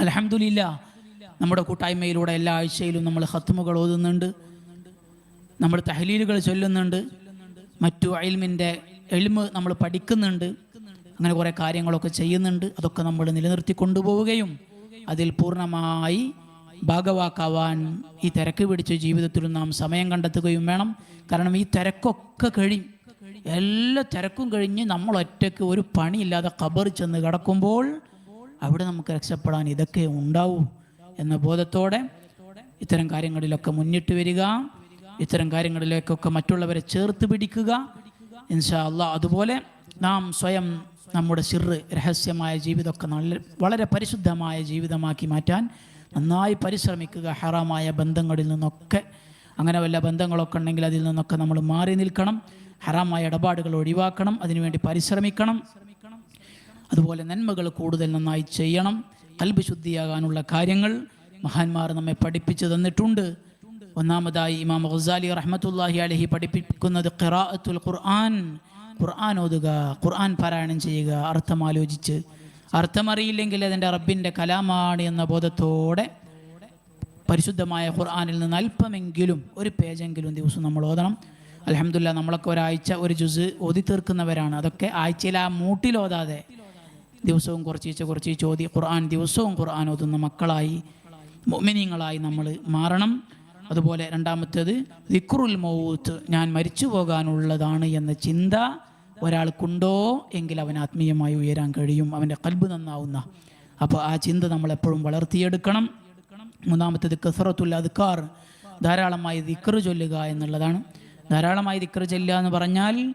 അലഹമില്ല നമ്മുടെ കൂട്ടായ്മയിലൂടെ എല്ലാ ആഴ്ചയിലും നമ്മൾ ഹത്തുമുകൾ ഓതുന്നുണ്ട്. നമ്മൾ തഹലീലുകൾ ചൊല്ലുന്നുണ്ട്. മറ്റു അയൽമിന്റെ എളിമ് നമ്മൾ പഠിക്കുന്നുണ്ട്. അങ്ങനെ കുറേ കാര്യങ്ങളൊക്കെ ചെയ്യുന്നുണ്ട്. അതൊക്കെ നമ്മൾ നിലനിർത്തി കൊണ്ടുപോവുകയും അതിൽ പൂർണമായി ഭാഗവാക്കാവാൻ ഈ തിരക്ക് പിടിച്ച ജീവിതത്തിൽ നാം സമയം കണ്ടെത്തുകയും വേണം. കാരണം ഈ തിരക്കൊക്കെ കഴിയും എല്ലാ തിരക്കും കഴിഞ്ഞ് നമ്മൾ ഒറ്റയ്ക്ക് ഒരു പണിയില്ലാതെ ഖബർ ചെന്ന് കിടക്കുമ്പോൾ അവിടെ നമുക്ക് രക്ഷപ്പെടാൻ ഇതൊക്കെ ഉണ്ടാവൂ എന്ന ബോധത്തോടെ ഇത്തരം കാര്യങ്ങളിലൊക്കെ മുന്നിട്ട് വരിക. ഇത്തരം കാര്യങ്ങളിലേക്കൊക്കെ മറ്റുള്ളവരെ ചേർത്ത് പിടിക്കുക. ഇൻഷാ അല്ല അതുപോലെ നാം സ്വയം നമ്മുടെ സിറ് രഹസ്യമായ ജീവിതമൊക്കെ നല്ല വളരെ പരിശുദ്ധമായ ജീവിതമാക്കി മാറ്റാൻ നന്നായി പരിശ്രമിക്കുക. ഹറാമായ ബന്ധങ്ങളിൽ നിന്നൊക്കെ അങ്ങനെ വല്ല ബന്ധങ്ങളൊക്കെ ഉണ്ടെങ്കിൽ അതിൽ നിന്നൊക്കെ നമ്മൾ മാറി നിൽക്കണം. ഹറാമായ ഇടപാടുകൾ ഒഴിവാക്കണം. അതിനുവേണ്ടി പരിശ്രമിക്കണം. അതുപോലെ നന്മകൾ കൂടുതൽ നന്നായി ചെയ്യണം. കൽബ് ശുദ്ധിയാകാനുള്ള കാര്യങ്ങൾ മഹാന്മാർ നമ്മെ പഠിപ്പിച്ചു തന്നിട്ടുണ്ട്. ഒന്നാമതായി ഇമാം ഖസാലി റഹ്മത്തുല്ലാഹി അലഹി പഠിപ്പിക്കുന്നത് ഖിറാഅത്തുൽ ഖുർആൻ. ഖുർആൻ ഓതുക ഖുർആൻ പാരായണം ചെയ്യുക അർത്ഥം ആലോചിച്ച്. അർത്ഥമറിയില്ലെങ്കിൽ അതിന്റെ റബ്ബിന്റെ കലാമാണ് എന്ന ബോധത്തോടെ പരിശുദ്ധമായ ഖുർആനിൽ നിന്ന് അല്പമെങ്കിലും ഒരു പേജെങ്കിലും ദിവസം നമ്മൾ ഓതണം. അലഹമില്ല നമ്മളൊക്കെ ഒരാഴ്ച ഒരു ജുസ് ഓതി തീർക്കുന്നവരാണ് അതൊക്കെ ആഴ്ചയിൽ ആ മൂട്ടിൽ ഓതാതെ ദിവസവും കുറച്ചീച്ച കുറച്ച് ചോദ്യം ഖുർആൻ ദിവസവും ഖുർആൻ ഓതുന്ന മക്കളായി മൊമിനിങ്ങളായി നമ്മൾ മാറണം. അതുപോലെ രണ്ടാമത്തേത് ദിക്റുൽ മൗത്ത് ഞാൻ മരിച്ചു പോകാനുള്ളതാണ് എന്ന ചിന്ത ഒരാൾക്കുണ്ടോ എങ്കിൽ അവൻ ആത്മീയമായി ഉയരാൻ കഴിയും അവന്റെ കൽബ് നന്നാവുന്ന. അപ്പോൾ ആ ചിന്ത നമ്മൾ എപ്പോഴും വളർത്തിയെടുക്കണം. മൂന്നാമത്തേത് കസറത്തുൽ അദ്ക്കാർ ധാരാളമായി ദിക്ർ ചൊല്ലുക എന്നുള്ളതാണ്. ധാരാളമായി ദിക്ർ ചൊല്ലുക എന്ന് പറഞ്ഞാൽ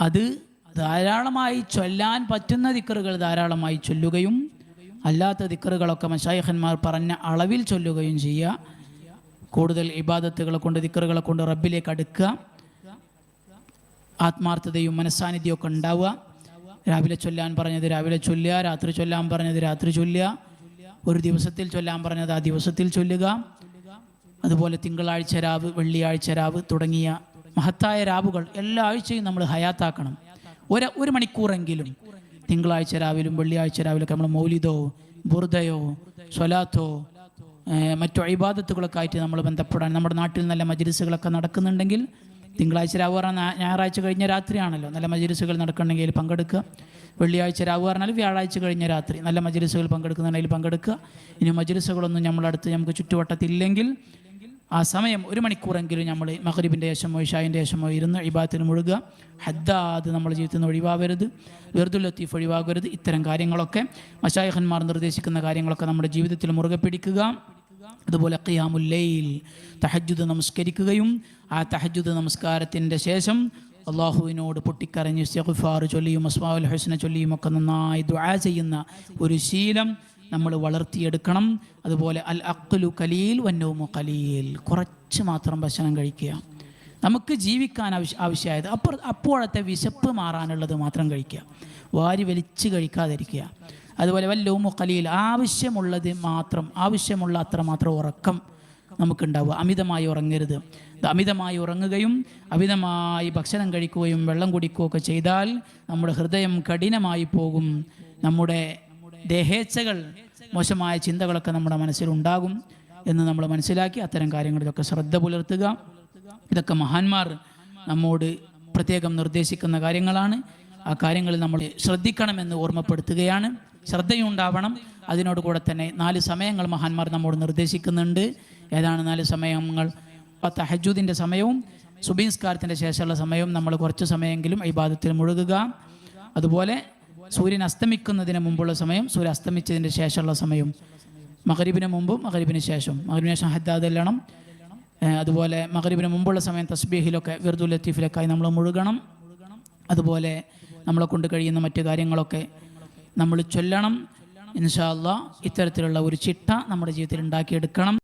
അത് ധാരാളമായി ചൊല്ലാൻ പറ്റുന്ന ദിക്കറുകൾ ധാരാളമായി ചൊല്ലുകയും അല്ലാത്ത ദിക്കറുകളൊക്കെ മഷായഹന്മാർ പറഞ്ഞ അളവിൽ ചൊല്ലുകയും ചെയ്യുക. കൂടുതൽ ഇബാദത്തുകളെ കൊണ്ട് ദിക്കറുകളെ കൊണ്ട് റബ്ബിലേക്ക് അടുക്കുക. ആത്മാർത്ഥതയും മനസ്സാന്നിധ്യവും ഒക്കെ ഉണ്ടാവുക. രാവിലെ ചൊല്ലാൻ പറഞ്ഞത് രാവിലെ ചൊല്ലുക രാത്രി ചൊല്ലാൻ പറഞ്ഞത് രാത്രി ചൊല്ലുക. ഒരു ദിവസത്തിൽ ചൊല്ലാൻ പറഞ്ഞത് ആ ദിവസത്തിൽ ചൊല്ലുക. അതുപോലെ തിങ്കളാഴ്ച രാവ് വെള്ളിയാഴ്ച രാവ് തുടങ്ങിയ മഹത്തായ രാവുകൾ എല്ലാ ആഴ്ചയും നമ്മൾ ഹയാത്താക്കണം. ഒരു ഒരു മണിക്കൂറെങ്കിലും തിങ്കളാഴ്ച രാവിലും വെള്ളിയാഴ്ച രാവിലൊക്കെ നമ്മൾ മൗലിദോ ബുർദയോ സ്വലാത്തോ മറ്റു അഴിബാദത്തുകളൊക്കെ ആയിട്ട് നമ്മൾ ബന്ധപ്പെടാൻ നമ്മുടെ നാട്ടിൽ നല്ല മജിലിസുകളൊക്കെ നടക്കുന്നുണ്ടെങ്കിൽ തിങ്കളാഴ്ച രാവ് പറഞ്ഞാൽ ഞായറാഴ്ച കഴിഞ്ഞ രാത്രിയാണല്ലോ നല്ല മജിലിസുകൾ നടക്കണമെങ്കിൽ പങ്കെടുക്കുക. വെള്ളിയാഴ്ച രാവ് പറഞ്ഞാൽ വ്യാഴാഴ്ച കഴിഞ്ഞ രാത്രി നല്ല മജിലിസുകൾ പങ്കെടുക്കുന്നുണ്ടെങ്കിൽ പങ്കെടുക്കുക. ഇനി മജിലിസുകളൊന്നും നമ്മളടുത്ത് നമുക്ക് ചുറ്റുവട്ടത്തില്ലെങ്കിൽ ആ സമയം ഒരു മണിക്കൂറെങ്കിലും നമ്മൾ മഹരീബിന്റെ ശേഷമോ ഇഷായിന്റെ ശേഷമോ ഇരുന്ന് ഇബാത്തിന് മുഴുകുക ഹദ്ദാദ് നമ്മുടെ ജീവിതത്തിൽ നിന്ന് ഒഴിവാകരുത് വെറുതുൽ ലത്തീഫ് ഒഴിവാകരുത്. ഇത്തരം കാര്യങ്ങളൊക്കെ മഷായഹന്മാർ നിർദ്ദേശിക്കുന്ന കാര്യങ്ങളൊക്കെ നമ്മുടെ ജീവിതത്തിൽ മുറുകെ പിടിക്കുക. അതുപോലെ ഖിയാമുല്ലയിൽ തഹജുദ് നമസ്കരിക്കുകയും ആ തഹജുദ് നമസ്കാരത്തിന്റെ ശേഷം അള്ളാഹുവിനോട് പൊട്ടിക്കരഞ്ഞ് സെഹുഫാർ ചൊല്ലിയും അസ്മാഉൽ ഹുസ്ന ചൊല്ലിയും ഒക്കെ നന്നായി ദുആ ചെയ്യുന്ന ഒരു ശീലം നമ്മൾ വളർത്തിയെടുക്കണം. അതുപോലെ അൽ അക്കലു കലീൽ വന്നവും കലീൽ കുറച്ച് മാത്രം ഭക്ഷണം കഴിക്കുക. നമുക്ക് ജീവിക്കാൻ ആവശ്യ ആവശ്യമായത് അപ്പോൾ അപ്പോഴത്തെ വിശപ്പ് മാറാനുള്ളത് മാത്രം കഴിക്കുക. വാരി വലിച്ച് കഴിക്കാതിരിക്കുക. അതുപോലെ വല്ലവുമു കലീൽ ആവശ്യമുള്ളത് മാത്രം ആവശ്യമുള്ള അത്ര മാത്രം ഉറക്കം നമുക്കുണ്ടാവുക. അമിതമായി ഉറങ്ങരുത്. അമിതമായി ഉറങ്ങുകയും അമിതമായി ഭക്ഷണം കഴിക്കുകയും വെള്ളം കുടിക്കുകയൊക്കെ ചെയ്താൽ നമ്മുടെ ഹൃദയം കഠിനമായി പോകും. നമ്മുടെ ദേഹേച്ഛകൾ മോശമായ ചിന്തകളൊക്കെ നമ്മുടെ മനസ്സിലുണ്ടാകും എന്ന് നമ്മൾ മനസ്സിലാക്കി അത്തരം കാര്യങ്ങളിലൊക്കെ ശ്രദ്ധ പുലർത്തുക. ഇതൊക്കെ മഹാന്മാർ നമ്മോട് പ്രത്യേകം നിർദ്ദേശിക്കുന്ന കാര്യങ്ങളാണ്. ആ കാര്യങ്ങളിൽ നമ്മൾ ശ്രദ്ധിക്കണമെന്ന് ഓർമ്മപ്പെടുത്തുകയാണ്. ശ്രദ്ധയുണ്ടാവണം. അതിനോട് കൂടെ തന്നെ നാല് സമയങ്ങൾ മഹാന്മാർ നമ്മോട് നിർദ്ദേശിക്കുന്നുണ്ട്. ഏതാണ് നാല് സമയങ്ങൾ? തഹജൂദിന്റെ സമയവും സുബീൻസ്കാരത്തിന്റെ ശേഷമുള്ള സമയവും നമ്മൾ കുറച്ച് സമയമെങ്കിലും ഇബാദത്തിൽ മുഴുകുക. അതുപോലെ സൂര്യൻ അസ്തമിക്കുന്നതിന് മുമ്പുള്ള സമയം സൂര്യൻ അസ്തമിച്ചതിന് ശേഷമുള്ള സമയം. മകരീബിന് മുമ്പും മകരീബിന് ശേഷം മകരീബിന് ശേഷം ഹദ്ദാദ് എല്ലണം അതുപോലെ മകരീബിന് മുമ്പുള്ള സമയം തസ്ബീഹിലൊക്കെ വിർദുൽ ലത്തീഫിലൊക്കെയായി നമ്മൾ മുഴുകണം. അതുപോലെ നമ്മളെ കൊണ്ട് കഴിയുന്ന മറ്റു കാര്യങ്ങളൊക്കെ നമ്മൾ ചൊല്ലണം. ഇൻഷാല്ല ഇത്തരത്തിലുള്ള ഒരു ചിട്ട നമ്മുടെ ജീവിതത്തിൽ ഉണ്ടാക്കിയെടുക്കണം.